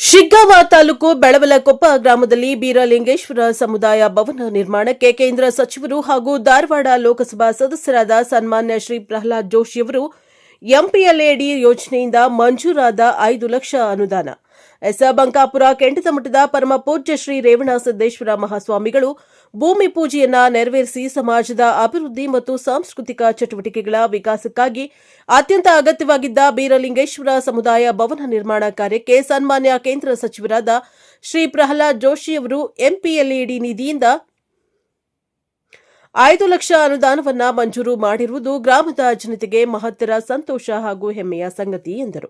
ಶಿಗ್ಗಾವ ತಾಲೂಕು ಬೆಳವಲಕೊಪ್ಪ ಗ್ರಾಮದಲ್ಲಿ ಬೀರಲಿಂಗೇಶ್ವರ ಸಮುದಾಯ ಭವನ ನಿರ್ಮಾಣಕ್ಕೆ ಕೇಂದ್ರ ಸಚಿವರು ಹಾಗೂ ಧಾರವಾಡ ಲೋಕಸಭಾ ಸದಸ್ಯರಾದ ಸನ್ಮಾನ್ಯ ಶ್ರೀ ಪ್ರಹ್ಲಾದ್ ಜೋಶಿಯವರು ಎಂಪಿಎಲ್ಎಡಿ ಯೋಜನೆಯಿಂದ ಮಂಜೂರಾದ ಐದು ಲಕ್ಷ ಅನುದಾನ. ಎಸ. ಬಂಕಾಪುರ, ಕೆಂಡದ ಮಠದ ಪರಮ ಪೂಜ್ಯ ಶ್ರೀ ರೇವಣ ಸಿದ್ದೇಶ್ವರ ಮಹಾಸ್ವಾಮಿಗಳು ಭೂಮಿ ಪೂಜೆಯನ್ನ ನೆರವೇರಿಸಿ ಸಮಾಜದ ಅಭಿವೃದ್ಧಿ ಮತ್ತು ಸಾಂಸ್ಕೃತಿಕ ಚಟುವಟಿಕೆಗಳ ವಿಕಾಸಕ್ಕಾಗಿ ಅತ್ಯಂತ ಅಗತ್ಯವಾಗಿದ್ದ ಬೀರಲಿಂಗೇಶ್ವರ ಸಮುದಾಯ ಭವನ ನಿರ್ಮಾಣ ಕಾರ್ಯಕ್ಕೆ ಸನ್ಮಾನ್ಯ ಕೇಂದ್ರ ಸಚಿವರಾದ ಶ್ರೀ ಪ್ರಹ್ಲಾದ್ ಜೋಶಿಯವರು ಎಂಪಿಎಲ್ಇಡಿ ನಿಧಿಯಿಂದ ಐದು ಲಕ್ಷ ಅನುದಾನವನ್ನ ಮಂಜೂರು ಮಾಡಿರುವುದು ಗ್ರಾಮದ ಜನತೆಗೆ ಮಹತ್ತರ ಸಂತೋಷ ಹಾಗೂ ಹೆಮ್ಮೆಯ ಸಂಗತಿ ಎಂದರು.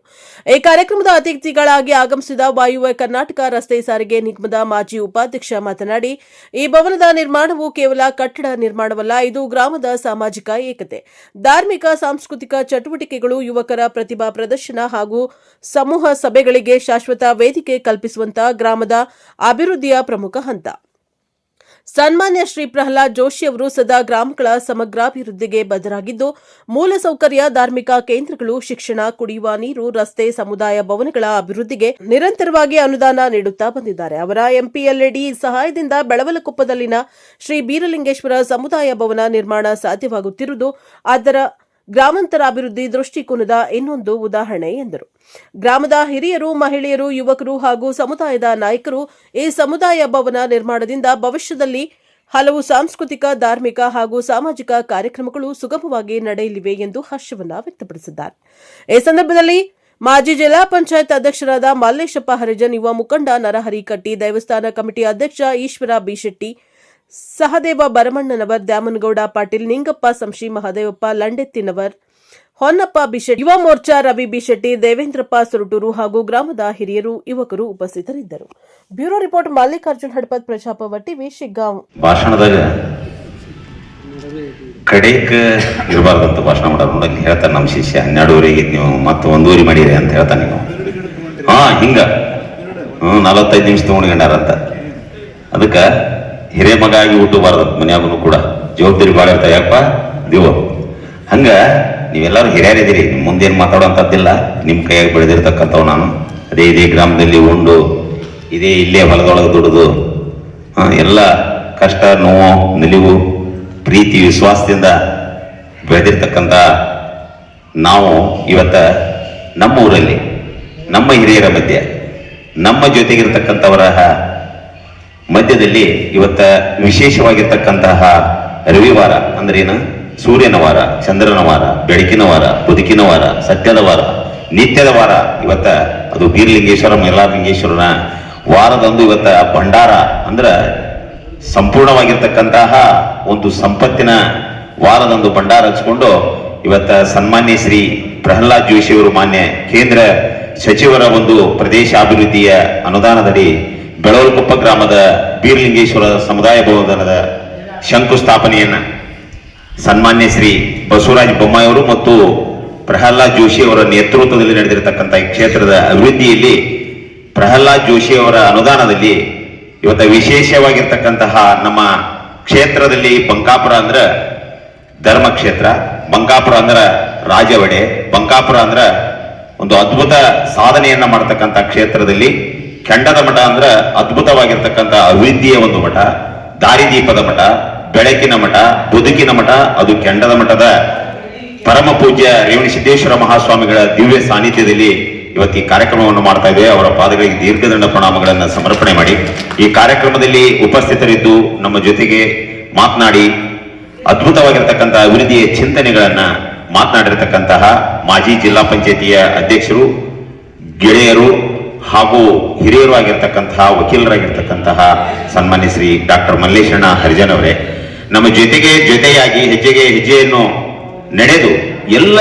ಈ ಕಾರ್ಯಕ್ರಮದ ಅತಿಥಿಗಳಾಗಿ ಆಗಮಿಸಿದ ವಾಯುವ್ಯ ಕರ್ನಾಟಕ ರಸ್ತೆ ಸಾರಿಗೆ ನಿಗಮದ ಮಾಜಿ ಉಪಾಧ್ಯಕ್ಷ ಮಾತನಾಡಿ, ಈ ಭವನದ ನಿರ್ಮಾಣವು ಕೇವಲ ಕಟ್ಟಡ ನಿರ್ಮಾಣವಲ್ಲ, ಇದು ಗ್ರಾಮದ ಸಾಮಾಜಿಕ ಏಕತೆ. ಧಾರ್ಮಿಕ, ಸಾಂಸ್ಕೃತಿಕ ಚಟುವಟಿಕೆಗಳು ಯುವಕರ ಪ್ರತಿಭಾ ಪ್ರದರ್ಶನ ಹಾಗೂ ಸಮೂಹ ಸಭೆಗಳಿಗೆ ಶಾಶ್ವತ ವೇದಿಕೆ ಕಲ್ಪಿಸುವಂತಹ ಗ್ರಾಮದ ಅಭಿವೃದ್ಧಿಯ ಪ್ರಮುಖ ಹಂತ. ಸನ್ಮಾನ್ಯ ಶ್ರೀ ಪ್ರಹ್ಲಾದ್ ಜೋಶಿ ಅವರು ಸದಾ ಗ್ರಾಮಗಳ ಸಮಗ್ರಾಭಿವೃದ್ಧಿಗೆ ಬದ್ಧರಾಗಿದ್ದು ಮೂಲಸೌಕರ್ಯ ಧಾರ್ಮಿಕ ಕೇಂದ್ರಗಳು, ಶಿಕ್ಷಣ, ಕುಡಿಯುವ ನೀರು, ರಸ್ತೆ, ಸಮುದಾಯ ಭವನಗಳ ಅಭಿವೃದ್ಧಿಗೆ ನಿರಂತರವಾಗಿ ಅನುದಾನ ನೀಡುತ್ತಾ ಬಂದಿದ್ದಾರೆ. ಅವರ ಎಂಪಿಎಲ್ಎಡಿ ಸಹಾಯದಿಂದ ಬೆಳವಲಕೊಪ್ಪದಲ್ಲಿನ ಶ್ರೀ ಬೀರಲಿಂಗೇಶ್ವರ ಸಮುದಾಯ ಭವನ ನಿರ್ಮಾಣ ಸಾಧ್ಯವಾಗುತ್ತಿರುವುದು ಅದರ ಗ್ರಾಮಾಂತರ ಅಭಿವೃದ್ಧಿ ದೃಷ್ಟಿಕೋನದ ಇನ್ನೊಂದು ಉದಾಹರಣೆ ಎಂದರು. ಗ್ರಾಮದ ಹಿರಿಯರು, ಮಹಿಳೆಯರು, ಯುವಕರು ಹಾಗೂ ಸಮುದಾಯದ ನಾಯಕರು ಈ ಸಮುದಾಯ ಭವನ ನಿರ್ಮಾಣದಿಂದ ಭವಿಷ್ಯದಲ್ಲಿ ಹಲವು ಸಾಂಸ್ಕೃತಿಕ, ಧಾರ್ಮಿಕ ಹಾಗೂ ಸಾಮಾಜಿಕ ಕಾರ್ಯಕ್ರಮಗಳು ಸುಗಮವಾಗಿ ನಡೆಯಲಿವೆ ಎಂದು ಹರ್ಷವನ್ನ ವ್ಯಕ್ತಪಡಿಸಿದ್ದಾರೆ. ಈ ಸಂದರ್ಭದಲ್ಲಿ ಮಾಜಿ ಜಿಲ್ಲಾ ಪಂಚಾಯತ್ ಅಧ್ಯಕ್ಷರಾದ ಮಲ್ಲೇಶಪ್ಪ ಹರಿಜನ್, ಯುವ ಮುಖಂಡ ನರಹರಿ ಕಟ್ಟಿ, ದೇವಸ್ಥಾನ ಕಮಿಟಿ ಅಧ್ಯಕ್ಷ ಈಶ್ವರ ಬಿಶೆಟ್ಟಿ ಸಹದೇವ ಭರಮಣ್ಣನವರ್ ದ್ಯಾಮನಗೌಡ ಪಾಟೀಲ್, ನಿಂಗಪ್ಪ ಸಂಶಿ, ಮಹದೇವಪ್ಪ ಲಂಡೆತ್ತಿನವರ್, ಹೊನ್ನಪ್ಪ ಬಿಶೆಟ್ಟಿ, ಯುವ ಮೋರ್ಚಾ ರವಿ ಬಿಶೆಟ್ಟಿ, ದೇವೇಂದ್ರಪ್ಪ ಸುರಟೂರು ಹಾಗೂ ಗ್ರಾಮದ ಹಿರಿಯರು, ಯುವಕರು ಉಪಸ್ಥಿತರಿದ್ದರು. ಬ್ಯೂರೋ ರಿಪೋರ್ಟ್ ಮಲ್ಲಿಕಾರ್ಜುನ್ ಹಡಪದ್ ಪ್ರಜಾಪವ ಟಿವಿ, ಶಿಗ್ಗಾಂವ್. ಭಾಷಣದಾಗ ಕಡೆಕ್ ಇರಬಾರ್ದಂತ ಭಾಷಣ ಮಾಡೋದು ನೋಡಿ ಹೇಳ್ತಾನೆ ನಮ್ಮ ಶಿಷ್ಯ ಹನ್ನೆರಡುವರೆಗೆ ನೀವು ಮತ್ತೆ ಒಂದೂವರೆ ಮಾಡಿರಿ ಅಂತ ಹೇಳ್ತಾನೆ ನೀವು ಹಾ, ಹಿಂಗ. ಹ್ಞೂ ನಲವತ್ತೈದು ನಿಮಿಷ ತಗೊಂಡ್ಕೊಂಡಾರಂತ ಅದಕ್ಕೆ ಹಿರೇ ಮಗ ಆಗಿ ಹುಟ್ಟಬಾರ್ದು ಮನ್ಯಾಗೂ ಕೂಡ. ಜವಾಬ್ದಾರಿ ಭಾಳ ಇರ್ತಾವೆ. ಯಾಕಪ್ಪ? ದೇವ ಹಂಗ ನೀವೆಲ್ಲರೂ ಹಿರಿಯರಿದ್ದೀರಿ. ನಿಮ್ಮ ಮುಂದೇನು ಮಾತಾಡೋಂಥದ್ದಿಲ್ಲ. ನಿಮ್ಮ ಕೈಯಾಗಿ ಬೆಳೆದಿರ್ತಕ್ಕಂಥವು ನಾನು. ಅದೇ ಇದೇ ಗ್ರಾಮದಲ್ಲಿ ಉಂಡು. ಇದೇ ಇಲ್ಲೇ ಹೊಲದೊಳಗೆ ದುಡಿದು. ಎಲ್ಲ ಕಷ್ಟ, ನೋವು, ನಿಲಿವು, ಪ್ರೀತಿ, ವಿಶ್ವಾಸದಿಂದ ಬೆಳೆದಿರ್ತಕ್ಕಂಥ ನಾವು ಇವತ್ತ ನಮ್ಮ ಊರಲ್ಲಿ, ನಮ್ಮ ಹಿರಿಯರ ಮಧ್ಯೆ, ನಮ್ಮ ಜೊತೆಗಿರ್ತಕ್ಕಂಥವರ ಮಧ್ಯದಲ್ಲಿ ಇವತ್ತ ವಿಶೇಷವಾಗಿರ್ತಕ್ಕಂತಹ ರವಿವಾರ ಅಂದ್ರೇನು ಸೂರ್ಯನ ವಾರ, ಚಂದ್ರನ ವಾರ, ಬೆಳಕಿನ ವಾರ, ಬದುಕಿನ ವಾರ, ಸತ್ಯದ ವಾರ, ನಿತ್ಯದ ವಾರ. ಇವತ್ತ ಅದು ಬೀರ್ಲಿಂಗೇಶ್ವರ ಮೈಲಾರಲಿಂಗೇಶ್ವರನ ವಾರದಂದು ಇವತ್ತ ಭಂಡಾರ ಅಂದ್ರ ಸಂಪೂರ್ಣವಾಗಿರ್ತಕ್ಕಂತಹ ಒಂದು ಸಂಪತ್ತಿನ ವಾರದಂದು ಭಂಡಾರ ಹಚ್ಕೊಂಡು ಇವತ್ತ ಸನ್ಮಾನ್ಯ ಶ್ರೀ ಪ್ರಹ್ಲಾದ್ ಜೋಶಿಯವರು ಮಾನ್ಯ ಕೇಂದ್ರ ಸಚಿವರ ಒಂದು ಪ್ರದೇಶ ಅಭಿವೃದ್ಧಿಯ ಅನುದಾನದಡಿ ಬೆಳವಲಕೊಪ್ಪ ಗ್ರಾಮದ ಬೀರ್ಲಿಂಗೇಶ್ವರ ಸಮುದಾಯ ಭವನದ ಶಂಕುಸ್ಥಾಪನೆಯನ್ನ ಸನ್ಮಾನ್ಯ ಶ್ರೀ ಬಸವರಾಜ ಬೊಮ್ಮಾಯಿಯವರು ಮತ್ತು ಪ್ರಹ್ಲಾದ್ ಜೋಶಿ ಅವರ ನೇತೃತ್ವದಲ್ಲಿ ನಡೆದಿರತಕ್ಕಂಥ ಈ ಕ್ಷೇತ್ರದ ಅಭಿವೃದ್ಧಿಯಲ್ಲಿ ಪ್ರಹ್ಲಾದ್ ಜೋಶಿ ಅವರ ಅನುದಾನದಲ್ಲಿ ಇವತ್ತು ವಿಶೇಷವಾಗಿರ್ತಕ್ಕಂತಹ ನಮ್ಮ ಕ್ಷೇತ್ರದಲ್ಲಿ ಬಂಕಾಪುರ ಅಂದ್ರೆ ಧರ್ಮ ಕ್ಷೇತ್ರ ಬಂಕಾಪುರ ಅಂದ್ರೆ ರಾಜವಡೆ, ಬಂಕಾಪುರ ಅಂದ್ರೆ ಒಂದು ಅದ್ಭುತ ಸಾಧನೆಯನ್ನ ಮಾಡತಕ್ಕಂಥ ಕ್ಷೇತ್ರದಲ್ಲಿ ಕೆಂಡದ ಮಠ ಅಂದ್ರ ಅದ್ಭುತವಾಗಿರ್ತಕ್ಕಂಥ ಅಭಿವೃದ್ಧಿಯ ಒಂದು ಮಠ, ದಾರಿದೀಪದ ಮಠ, ಬೆಳಕಿನ ಮಠ, ಬದುಕಿನ ಮಠ, ಅದು ಕೆಂಡದ ಮಠದ ಪರಮ ಪೂಜ್ಯ ರೇವಣಿ ಸಿದ್ದೇಶ್ವರ ಮಹಾಸ್ವಾಮಿಗಳ ದಿವ್ಯ ಸಾನ್ನಿಧ್ಯದಲ್ಲಿ ಇವತ್ತು ಈ ಕಾರ್ಯಕ್ರಮವನ್ನು ಮಾಡ್ತಾ ಇದ್ದೇವೆ. ಅವರ ಪಾದಗಳಿಗೆ ದೀರ್ಘದಂಡ ಪ್ರಣಾಮಗಳನ್ನು ಸಮರ್ಪಣೆ ಮಾಡಿ. ಈ ಕಾರ್ಯಕ್ರಮದಲ್ಲಿ ಉಪಸ್ಥಿತರಿದ್ದು ನಮ್ಮ ಜೊತೆಗೆ ಮಾತನಾಡಿ ಅದ್ಭುತವಾಗಿರ್ತಕ್ಕಂಥ ಅಭಿವೃದ್ಧಿಯ ಚಿಂತನೆಗಳನ್ನ ಮಾತನಾಡಿರ್ತಕ್ಕಂತಹ ಮಾಜಿ ಜಿಲ್ಲಾ ಪಂಚಾಯತಿಯ ಅಧ್ಯಕ್ಷರು, ಗೆಳೆಯರು ಹಾಗೂ ಹಿರಿಯರು ಆಗಿರ್ತಕ್ಕಂತಹ ವಕೀಲರಾಗಿರ್ತಕ್ಕಂತಹ ಸನ್ಮಾನ್ಯ ಶ್ರೀ ಡಾಕ್ಟರ್ ಮಲ್ಲೇಶಣ್ಣ ಹರಿಜನ್ ಅವರೇ, ನಮ್ಮ ಜೊತೆಗೆ, ಜೊತೆಯಾಗಿ ಹೆಜ್ಜೆಗೆ ಹೆಜ್ಜೆಯನ್ನು ನಡೆದು ಎಲ್ಲ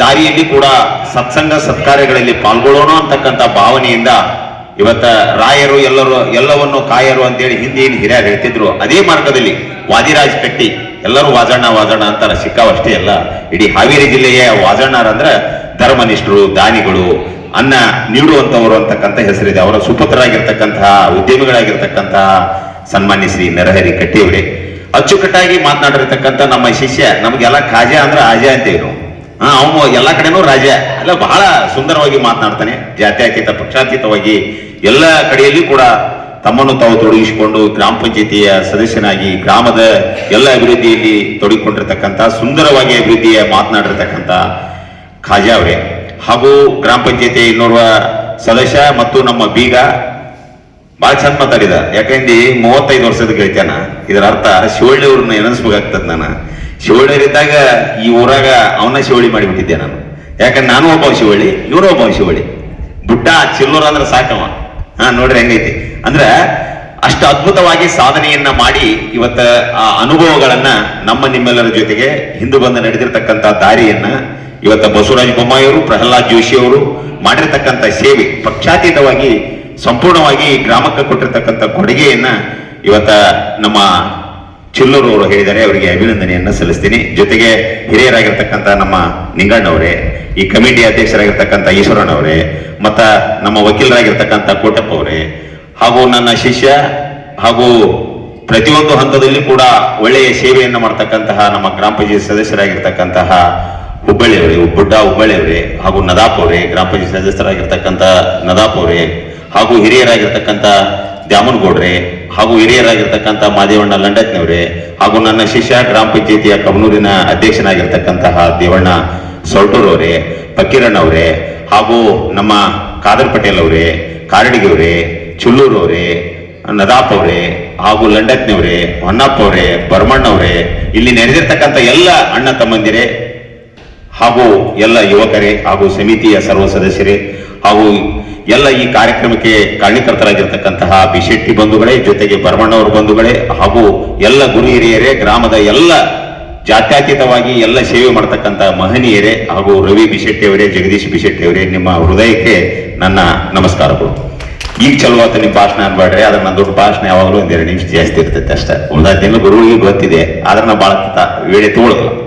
ದಾರಿಯಲ್ಲಿ ಕೂಡ ಸತ್ಸಂಗ ಸತ್ಕಾರ್ಯಗಳಲ್ಲಿ ಪಾಲ್ಗೊಳ್ಳೋಣ ಅಂತಕ್ಕಂಥ ಭಾವನೆಯಿಂದ ಇವತ್ತ ರಾಯರು ಎಲ್ಲರೂ, ಎಲ್ಲವನ್ನು ಕಾಯರು ಅಂತೇಳಿ ಹಿಂದೆ ಏನು ಹಿರಿಯರು ಹೇಳ್ತಿದ್ರು. ಅದೇ ಮಾರ್ಗದಲ್ಲಿ ವಾದಿರಾಜ್ ಕಟ್ಟಿ ಎಲ್ಲರೂ ವಾಜಣ್ಣ ವಾಜಣ್ಣ ಅಂತಾರೆ, ಸಿಕ್ಕಾವಷ್ಟೇ ಅಲ್ಲ. ಇಡೀ ಹಾವೇರಿ ಜಿಲ್ಲೆಯ ವಾಜಣ್ಣರಂದ್ರೆ ಧರ್ಮನಿಷ್ಠರು, ದಾನಿಗಳು ಅನ್ನ ನೀಡುವಂತವರು ಅಂತಕ್ಕಂಥ ಹೆಸರಿದೆ. ಅವರ ಸುಪುತ್ರರಾಗಿರ್ತಕ್ಕಂತಹ, ಉದ್ಯಮಿಗಳಾಗಿರ್ತಕ್ಕಂತಹ ಸನ್ಮಾನ್ಯ ಶ್ರೀ ನರಹರಿ ಕಟ್ಟಿಯವರೇ. ಅಚ್ಚುಕಟ್ಟಾಗಿ ಮಾತನಾಡಿರ್ತಕ್ಕಂಥ ನಮ್ಮ ಶಿಷ್ಯ, ನಮಗೆಲ್ಲ ಕಾಜ ಅಂದ್ರೆ ಆಜಾ ಅಂತ ನಾವು ಹಾ, ಅವನು ಎಲ್ಲಾ ಕಡೆನೂ ರಾಜ. ಅಲ್ಲ, ಬಹಳ ಸುಂದರವಾಗಿ ಮಾತನಾಡ್ತಾನೆ. ಜಾತ್ಯತೀತ, ಪಕ್ಷಾತೀತವಾಗಿ ಎಲ್ಲ ಕಡೆಯಲ್ಲಿ ಕೂಡ ತಮ್ಮನ್ನು ತಾವು ತೊಡಗಿಸಿಕೊಂಡು ಗ್ರಾಮ ಪಂಚಾಯತಿಯ ಸದಸ್ಯನಾಗಿ, ಗ್ರಾಮದ ಎಲ್ಲ ಅಭಿವೃದ್ಧಿಯಲ್ಲಿ ತೊಡಗಿಕೊಂಡಿರ್ತಕ್ಕಂಥ, ಸುಂದರವಾಗಿ ಅಭಿವೃದ್ಧಿಯ ಮಾತನಾಡಿರ್ತಕ್ಕಂಥ ಖಾಜಾ ಅವರೇ. ಹಾಗೂ ಗ್ರಾಮ ಪಂಚಾಯತಿ ಇನ್ನೋರ್ವ ಸದಸ್ಯ ಮತ್ತು ನಮ್ಮ ಬೀಗ ಬಹಳ ಚಂದ ಮಾತಾಡಿದ. ಯಾಕಂದ್ರೆ ಮೂವತ್ತೈದು ವರ್ಷದ ಕೇಳ್ತಾನ ಇದರ ಅರ್ಥ ಶಿವಳ್ಳಿ ಅವ್ರನ್ನ ಎನಿಸ್ಬೇಕಾಗ್ತದ ನಾನು. ಶಿವಳ್ಳಿಯರಿದ್ದಾಗ ಈ ಊರಾಗ ಅವನ ಶಿವಳ್ಳಿ ಮಾಡಿಬಿಟ್ಟಿದ್ದೆ ನಾನು. ಯಾಕಂದ್ರೆ ನಾನು ಒಬ್ಬ ಶಿವಳ್ಳಿ, ಇವರು ಒಬ್ಬ ಶಿವಳ್ಳಿ. ಬುಡ್ಡ ಚಿಲ್ಲೂರ ಅಂದ್ರೆ ಸಾಕವ. ಹಾ, ನೋಡ್ರಿ ಹೆಂಗೈತಿ. ಅಂದ್ರ ಅಷ್ಟು ಅದ್ಭುತವಾಗಿ ಸಾಧನೆಯನ್ನ ಮಾಡಿ ಇವತ್ತ ಆ ಅನುಭವಗಳನ್ನ ನಮ್ಮ ನಿಮ್ಮೆಲ್ಲರ ಜೊತೆಗೆ ಹಿಂದೆ ಬಂದು ನಡೆದಿರ್ತಕ್ಕಂಥ ದಾರಿಯನ್ನ ಇವತ್ತ ಬಸವರಾಜ ಬೊಮ್ಮಾಯಿಯವರು ಪ್ರಹ್ಲಾದ್ ಜೋಶಿ ಅವರು ಮಾಡಿರ್ತಕ್ಕಂಥ ಸೇವೆ ಪಕ್ಷಾತೀತವಾಗಿ ಸಂಪೂರ್ಣವಾಗಿ ಗ್ರಾಮಕ್ಕೆ ಕೊಟ್ಟಿರ್ತಕ್ಕಂಥ ಕೊಡುಗೆಯನ್ನ ಇವತ್ತ ನಮ್ಮ ಚಿಲ್ಲೂರು ಅವರು ಹೇಳಿದ್ದಾರೆ. ಅವರಿಗೆ ಅಭಿನಂದನೆಯನ್ನ ಸಲ್ಲಿಸ್ತೀನಿ. ಜೊತೆಗೆ ಹಿರಿಯರಾಗಿರ್ತಕ್ಕಂಥ ನಮ್ಮ ನಿಂಗಣ್ಣವರೇ ಈ ಕಮಿಟಿ ಅಧ್ಯಕ್ಷರಾಗಿರ್ತಕ್ಕಂಥ ಈಶ್ವರಣ್ಣವರೇ ಮತ್ತ ನಮ್ಮ ವಕೀಲರಾಗಿರ್ತಕ್ಕಂಥ ಕೋಟಪ್ಪ ಅವರೇ, ಹಾಗೂ ನನ್ನ ಶಿಷ್ಯ ಹಾಗೂ ಪ್ರತಿಯೊಂದು ಹಂತದಲ್ಲಿ ಕೂಡ ಒಳ್ಳೆಯ ಸೇವೆಯನ್ನು ಮಾಡ್ತಕ್ಕಂತಹ ನಮ್ಮ ಗ್ರಾಮ ಪಂಚಾಯತ್ ಸದಸ್ಯರಾಗಿರ್ತಕ್ಕಂತಹ ಹುಬ್ಬಳ್ಳಿಯವರೇ ಬುಡ್ಡ ಹುಬ್ಬಳ್ಳಿಯವರೇ ಹಾಗೂ ನದಾಪ್ ಗ್ರಾಮ ಪಂಚಾಯತ್ ಸದಸ್ಯರಾಗಿರ್ತಕ್ಕಂಥ ನದಾಪ್ ಹಾಗೂ ಹಿರಿಯರಾಗಿರ್ತಕ್ಕಂಥ ದ್ಯಾಮನಗೌಡ್ರೆ ಹಾಗೂ ಹಿರಿಯರಾಗಿರ್ತಕ್ಕಂಥ ಮಾದೇವಣ್ಣ ಲಂಡತ್ನವರೇ ಹಾಗೂ ನನ್ನ ಶಿಷ್ಯ ಗ್ರಾಮ ಪಂಚಾಯತಿಯ ಕಬನೂರಿನ ಅಧ್ಯಕ್ಷನಾಗಿರ್ತಕ್ಕಂತಹ ದೇವಣ್ಣ ಸೊಲ್ಟೂರ್ ಅವರೇ ಹಾಗೂ ನಮ್ಮ ಖಾದರ್ ಪಟೇಲ್ ಅವರೇ ಕಾರಡಿಗೆ ಅವರೇ, ಚುಲ್ಲೂರು ಅವರೇ, ನದಾಪ್ ಅವರೇ ಹಾಗೂ ಲಂಡತ್ನವರೇ, ಹೊನ್ನಪ್ಪ ಅವರೇ, ಬರ್ಮಣ್ಣ ಅವರೇ, ಇಲ್ಲಿ ನೆರೆದಿರ್ತಕ್ಕಂಥ ಎಲ್ಲ ಅಣ್ಣ ತಮ್ಮಂದಿರೇ ಹಾಗೂ ಎಲ್ಲ ಯುವಕರೇ ಹಾಗೂ ಸಮಿತಿಯ ಸರ್ವ ಸದಸ್ಯರೇ ಹಾಗೂ ಎಲ್ಲ ಈ ಕಾರ್ಯಕ್ರಮಕ್ಕೆ ಕಾರಣೀಕರ್ತರಾಗಿರ್ತಕ್ಕಂತಹ ಬಿಶೆಟ್ಟಿ ಬಂಧುಗಳೇ, ಜೊತೆಗೆ ಬರ್ಮಣ್ಣವರ ಬಂಧುಗಳೇ ಹಾಗೂ ಎಲ್ಲ ಗುರು ಹಿರಿಯರೇ, ಗ್ರಾಮದ ಎಲ್ಲ ಜಾತ್ಯತೀತವಾಗಿ ಎಲ್ಲ ಸೇವೆ ಮಾಡತಕ್ಕಂತಹ ಮಹನೀಯರೇ ಹಾಗೂ ರವಿ ಬಿಶೆಟ್ಟಿ ಅವರೇ, ಜಗದೀಶ್ ಬಿಶೆಟ್ಟಿ ಅವರೇ, ನಿಮ್ಮ ಹೃದಯಕ್ಕೆ ನನ್ನ ನಮಸ್ಕಾರಗಳು. ಈಗ ಚಲುವಾತ ನಿಮ್ಮ ಭಾಷಣ ಅನ್ಬೇಡ್ರಿ. ಆದ್ರೆ ನನ್ನ ದೊಡ್ಡ ಭಾಷಣ ಯಾವಾಗಲೂ ಒಂದೆರಡು ನಿಮಿಷ ಜಾಸ್ತಿ ಇರ್ತೈತೆ ಅಷ್ಟೇ. ಉಳಿದ ಗುರುಗಳಿಗೆ ಗೊತ್ತಿದೆ. ಆದ್ರೆ ನಾವು ಭಾಳ ವೇಳೆ ತಗೊಳ್ಳೋದಿಲ್ಲ